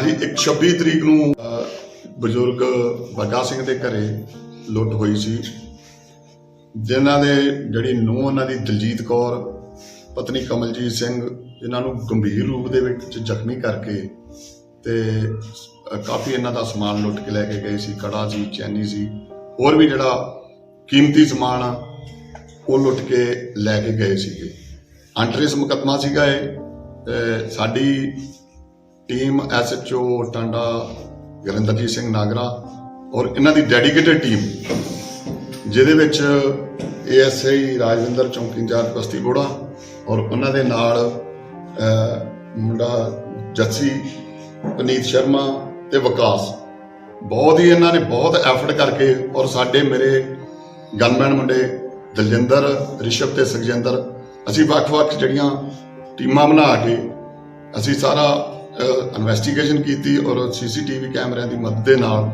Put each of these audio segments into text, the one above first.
ਹਾਂਜੀ, ਇੱਕ 26 ਤਰੀਕ ਨੂੰ ਬਜ਼ੁਰਗ ਬੱਗਾ ਸਿੰਘ ਦੇ ਘਰੇ ਲੁੱਟ ਹੋਈ ਸੀ, ਜਿਨ੍ਹਾਂ ਦੇ ਜਿਹੜੀ ਨੂੰਹ ਉਹਨਾਂ ਦੀ ਦਲਜੀਤ ਕੌਰ, ਪਤਨੀ ਕਮਲਜੀਤ ਸਿੰਘ, ਜਿਨ੍ਹਾਂ ਨੂੰ ਗੰਭੀਰ ਰੂਪ ਦੇ ਵਿੱਚ ਜ਼ਖਮੀ ਕਰਕੇ ਤੇ ਕਾਫੀ ਇਹਨਾਂ ਦਾ ਸਮਾਨ ਲੁੱਟ ਕੇ ਲੈ ਕੇ ਗਏ ਸੀ, ਕੜਾ ਸੀ, ਚੈਨੀ ਸੀ, ਹੋਰ ਵੀ ਜਿਹੜਾ ਕੀਮਤੀ ਸਮਾਨ ਆ, ਉਹ ਲੁੱਟ ਕੇ ਲੈ ਕੇ ਗਏ ਸੀਗੇ। ਅੰਟਰੇਸ ਮੁਕੱਦਮਾ ਸੀਗਾ ਇਹ ਸਾਡੀ ਟੀਮ ਐਸਐਚਓ ਟਾਂਡਾ ਗੁਰਿੰਦਰਜੀਤ ਸਿੰਘ ਨਾਗਰਾ ਔਰ ਇਹਨਾਂ ਦੀ ਡੈਡੀਕੇਟਿਡ ਟੀਮ, ਜਿਹਦੇ ਵਿੱਚ ਏਐਸਆਈ ਰਾਜਵਿੰਦਰ ਚੌਂਕੀ ਇੰਚਾਰਜ ਬਸਤੀ ਬੋੜਾ ਔਰ ਉਹਨਾਂ ਦੇ ਨਾਲ ਮੁੰਡਾ ਜੱਸੀ, ਪਨੀਤ ਸ਼ਰਮਾ ਤੇ ਵਿਕਾਸ। ਬਹੁਤ ਹੀ ਇਹਨਾਂ ਨੇ ਬਹੁਤ ਐਫਰਟ ਕਰਕੇ ਔਰ ਸਾਡੇ ਮੇਰੇ ਗਨਮੈਨ ਮੁੰਡੇ ਦਲਜਿੰਦਰ, ਰਿਸ਼ਵ ਤੇ ਸੁਖਜਿੰਦਰ, ਅਸੀਂ ਵੱਖ-ਵੱਖ ਜਿਹੜੀਆਂ ਟੀਮਾਂ ਬਣਾ ਕੇ ਅਸੀਂ ਸਾਰਾ ਇਨਵੈਸਟੀਗੇਸ਼ਨ ਕੀਤੀ ਔਰ ਸੀਸੀਟੀਵੀ ਕੈਮਰਿਆਂ ਦੀ ਮਦਦ ਦੇ ਨਾਲ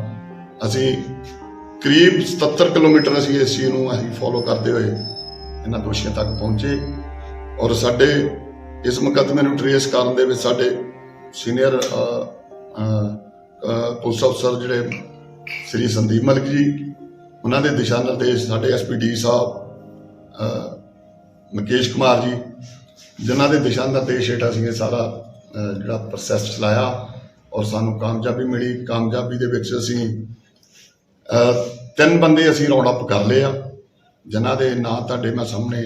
ਅਸੀਂ ਕਰੀਬ 77 ਕਿਲੋਮੀਟਰ ਅਸੀਂ ਇਸ ਚੀਜ਼ ਨੂੰ ਅਸੀਂ ਫੋਲੋ ਕਰਦੇ ਹੋਏ ਇਹਨਾਂ ਦੋਸ਼ੀਆਂ ਤੱਕ ਪਹੁੰਚੇ ਔਰ ਸਾਡੇ ਇਸ ਮੁਕੱਦਮੇ ਨੂੰ ਟ੍ਰੇਸ ਕਰਨ ਦੇ ਵਿੱਚ ਸਾਡੇ ਸੀਨੀਅਰ ਪੁਲਿਸ ਅਫਸਰ ਜਿਹੜੇ ਸ੍ਰੀ ਸੰਦੀਪ ਮਲਕ ਜੀ, ਉਹਨਾਂ ਦੇ ਦਿਸ਼ਾ ਨਿਰਦੇਸ਼ ਸਾਡੇ ਐਸਪੀਡੀ ਸਾਹਿਬ ਮੁਕੇਸ਼ ਕੁਮਾਰ ਜੀ, ਜਿਨ੍ਹਾਂ ਦੇ ਦਿਸ਼ਾ ਨਿਰਦੇਸ਼ ਹੇਠ ਅਸੀਂ ਇਹ ਸਾਰਾ ਜਿਹੜਾ ਪ੍ਰੋਸੈਸ ਚਲਾਇਆ ਔਰ ਸਾਨੂੰ ਕਾਮਯਾਬੀ ਮਿਲੀ। ਕਾਮਯਾਬੀ ਦੇ ਵਿੱਚ ਅਸੀਂ ਤਿੰਨ ਬੰਦੇ ਅਸੀਂ ਰਾਉਂਡ ਅਪ ਕਰ ਲਏ ਆ ਜਿਨ੍ਹਾਂ ਦੇ ਨਾਂ ਤੁਹਾਡੇ ਮੈਂ ਸਾਹਮਣੇ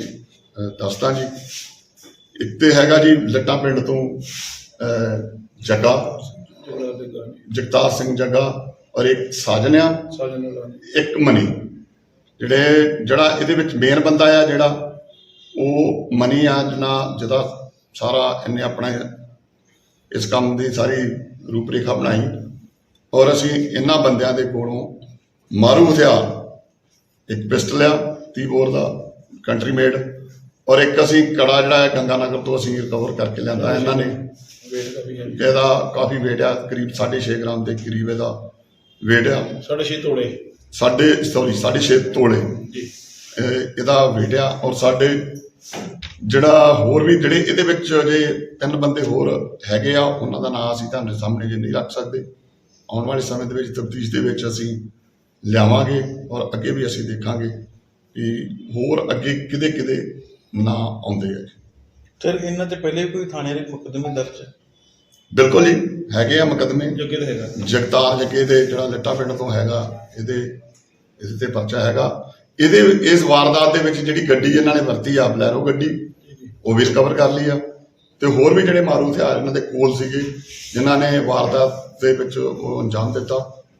ਦੱਸਦਾ ਜੀ। ਇੱਕ ਤੇ ਹੈਗਾ ਜੀ ਲੱਟਾ ਪਿੰਡ ਤੋਂ ਜੱਗਾ ਜਗਤਾਰ ਸਿੰਘ ਜੱਗਾ ਔਰ ਇੱਕ ਸਾਜਨਿਆ ਇੱਕ ਮਨੀ। ਜਿਹੜੇ ਜਿਹੜਾ ਇਹਦੇ ਵਿੱਚ ਮੇਨ ਬੰਦਾ ਆ ਜਿਹੜਾ ਉਹ ਮਨੀ ਆ ਜਿਹਨਾਂ ਜਿਹਦਾ ਸਾਰਾ ਇਹਨੇ ਆਪਣਾ ਇਸ ਕੰਮ ਦੀ ਸਾਰੀ ਰੂਪਰੇਖਾ ਬਣਾਈ ਔਰ ਅਸੀਂ ਇਹਨਾਂ ਬੰਦਿਆਂ ਦੇ ਕੋਲੋਂ ਮਾਰੂ ਹਥਿਆਰ ਇੱਕ ਪਿਸਟਲ ਆ 30 ਬੋਰ ਦਾ ਕੰਟਰੀ ਮੇਡ ਔਰ ਇੱਕ ਅਸੀਂ ਕੜਾ ਜਿਹੜਾ ਹੈ ਗੰਗਾਨਗਰ ਤੋਂ ਅਸੀਂ ਰਿਕਵਰ ਕਰਕੇ ਲਿਆਂਦਾ ਇਹਨਾਂ ਨੇ। ਇਹਦਾ ਕਾਫੀ weight ਆ ਕਰੀਬ 6.5 ਗ੍ਰਾਮ ਦੇ ਕਰੀਬ ਇਹਦਾ weight ਆ। ਸਾਢੇ ਛੇ ਤੋੜੇ ਸਾਡੇ ਸੌਰੀ 6.5 ਤੋਲੇ। ਜੀ। ਇਹ ਇਹਦਾ weight ਆ ਔਰ ਸਾਡੇ ਜਿਹੜਾ ਹੋਰ ਵੀ ਜਿਹੜੇ ਇਹਦੇ ਵਿੱਚ ਜੇ ਤਿੰਨ ਬੰਦੇ ਹੋਰ ਹੈਗੇ ਆ ਉਹਨਾਂ ਦਾ ਨਾਮ ਅਸੀਂ ਤੁਹਾਨੂੰ ਸਾਹਮਣੇ ਜੇ ਨਹੀਂ ਰੱਖ ਸਕਦੇ। ਆਉਣ ਵਾਲੇ ਸਮੇਂ ਦੇ ਵਿੱਚ ਤਫਤੀਸ਼ ਦੇ ਵਿੱਚ ਅਸੀਂ ਲਿਆਵਾਂਗੇ ਔਰ ਅੱਗੇ ਵੀ ਅਸੀਂ ਦੇਖਾਂਗੇ ਕਿ ਹੋਰ ਅੱਗੇ ਕਿਤੇ ਕਿਤੇ ਨਾ ਆਉਂਦੇ ਆ। ਸਰ ਇਹਨਾਂ ਤੇ ਪਹਿਲੇ ਕੋਈ ਥਾਣੇ ਦੇ ਮੁਕੱਦਮੇ ਦਰਜ ਹੈ ਬਿਲਕੁਲ ਜੀ ਹੈਗੇ ਆ ਮੁਕੱਦਮੇ। ਜੱਗੇ ਤੇ ਹੈਗਾ? ਜਗਤਾਰ ਜੱਗੇ ਦੇ ਜਿਹੜਾ ਲੱਟਾ ਪਿੰਡ ਤੋਂ ਹੈਗਾ ਇਹਦੇ ਇਹਦੇ ਤੇ ਪਰਚਾ ਹੈਗਾ। ਇਹਦੇ ਇਸ ਵਾਰਦਾਤ ਦੇ ਵਿੱਚ ਜਿਹੜੀ ਗੱਡੀ ਇਹਨਾਂ ਨੇ ਵਰਤੀ ਆ ਬਲੈਰੋ ਗੱਡੀ ਉਹ ਵੀ ਰਿਕਵਰ ਕਰ ਲਈ ਆ। ਤੇ ਹੋਰ ਵੀ ਜਿਹੜੇ ਮਾਰੂ ਹਥਿਆਰ ਇਹਨਾਂ ਦੇ ਕੋਲ ਸੀਗੇ ਜਿਨ੍ਹਾਂ ਨੇ ਵਾਰਦਾਤ ਦੇ ਵਿੱਚ ਉਹ ਅੰਜਾਮ ਦਿੱਤਾ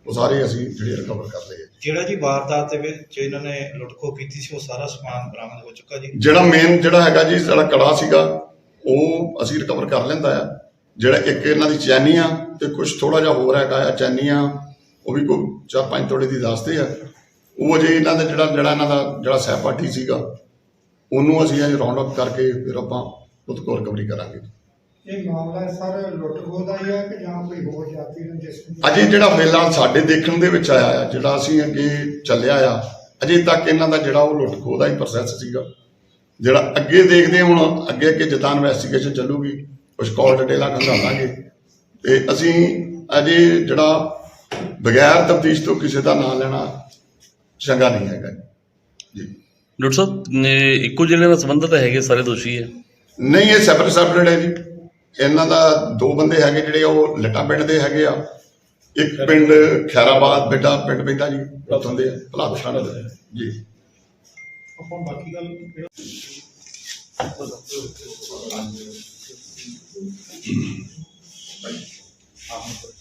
ਉਹ ਸਾਰੇ ਅਸੀਂ ਜਿਹੜੇ ਰਿਕਵਰ ਕਰ ਲਏ ਆ। ਜਿਹੜਾ ਜੀ ਵਾਰਦਾਤ ਦੇ ਵਿੱਚ ਇਹਨਾਂ ਨੇ ਲੁੱਟਖੋ ਕੀਤੀ ਸੀ ਉਹ ਸਾਰਾ ਸਮਾਨ ਬਰਾਮਦ ਹੋ ਚੁੱਕਾ ਜੀ? ਜਿਹੜਾ ਮੇਨ ਜਿਹੜਾ ਹੈਗਾ ਜੀ ਜਿਹੜਾ ਕੜਾ ਸੀਗਾ ਉਹ ਅਸੀਂ ਰਿਕਵਰ ਕਰ ਲੈਂਦਾ ਆ। ਜਿਹੜਾ ਇੱਕ ਇਹਨਾਂ ਦੀ ਚੈਨੀ ਆ ਤੇ ਕੁਝ ਥੋੜਾ ਜਿਹਾ ਹੋਰ ਹੈਗਾ ਆ ਚੈਨੀਆਂ ਉਹ ਵੀ ਕੋਈ ਚਾਰ ਪੰਜ ਤੋੜੇ ਦੀ ਦੱਸਦੇ ਆ। ਉਹ ਜੇ ਇਹਨਾਂ ਦਾ ਜਿਹੜਾ ਜਿਹੜਾ ਇਹਨਾਂ ਦਾ ਜਿਹੜਾ ਸਹਿਪਾਠੀ ਸੀਗਾ ਉਹਨੂੰ ਅਸੀਂ ਅਜੇ ਰਾਉਂਡ ਅਪ ਕਰਕੇ ਫਿਰ ਆਪਾਂ ਉਹਦੇ ਕੋਲ ਰਿਕਵਰੀ ਕਰਾਂਗੇ। ਇਹ ਮਾਮਲਾ ਸਰ ਲੁੱਟ ਖੋਹ ਦਾ ਹੀ ਹੈ ਕਿ ਜਾਂ ਕੋਈ ਹੋਰ ਜਾਤੀ ਰੰਜਿਸ਼ ਅਜੇ ਜਿਹੜਾ ਫਿਲਹਾਲ ਸਾਡੇ ਦੇਖਣ ਦੇ ਵਿੱਚ ਆਇਆ ਆ ਜਿਹੜਾ ਅਸੀਂ ਅੱਗੇ ਚੱਲਿਆ ਆ ਅਜੇ ਤੱਕ ਇਹਨਾਂ ਦਾ ਜਿਹੜਾ ਉਹ ਲੁੱਟ ਖੋਹ ਦਾ ਹੀ ਪ੍ਰੋਸੈਸ ਸੀਗਾ। ਜਿਹੜਾ ਅੱਗੇ ਦੇਖਦੇ ਹੁਣ ਅੱਗੇ ਅੱਗੇ ਜਿੱਦਾਂ ਇਨਵੈਸਟੀਗੇਸ਼ਨ ਚੱਲੂਗੀ ਕੁਝ ਕਾਲ ਡਿਟੇਲਾਂ ਖੰਗਾਲਾਂਗੇ ਤੇ ਅਸੀਂ ਅਜੇ ਜਿਹੜਾ ਬਗੈਰ ਤਫਤੀਸ਼ ਤੋਂ ਕਿਸੇ ਦਾ ਨਾਂ ਲੈਣਾ ਚੰਗਾ ਨਹੀਂ ਹੈਗਾ ਜੀ। ਡਾਕਟਰ ਸਾਹਿਬ ਨੇ ਇੱਕੋ ਜ਼ਿਲ੍ਹੇ ਨਾਲ ਸੰਬੰਧਿਤ ਹੈਗੇ ਸਾਰੇ ਦੋਸ਼ੀ ਹੈ। ਨਹੀਂ ਇਹ ਸੈਪਰੇਟ ਸੈਪਰੇਟ ਹੈ ਜੀ। ਇਹਨਾਂ ਦਾ ਦੋ ਬੰਦੇ ਹੈਗੇ ਜਿਹੜੇ ਉਹ ਲੱਟਾ ਪਿੰਡ ਦੇ ਹੈਗੇ ਆ। ਇੱਕ ਪਿੰਡ ਖੈਰਾਬਾਦ ਬੇਟਾ ਪਿੰਡ ਪੈਂਦਾ ਜੀ ਉੱਥੋਂ ਦੇ ਭਲਾਦਸ਼ਾਹ ਦੇ ਜੀ। ਆਪਾਂ ਬਾਕੀ ਗੱਲ ਹਾਂ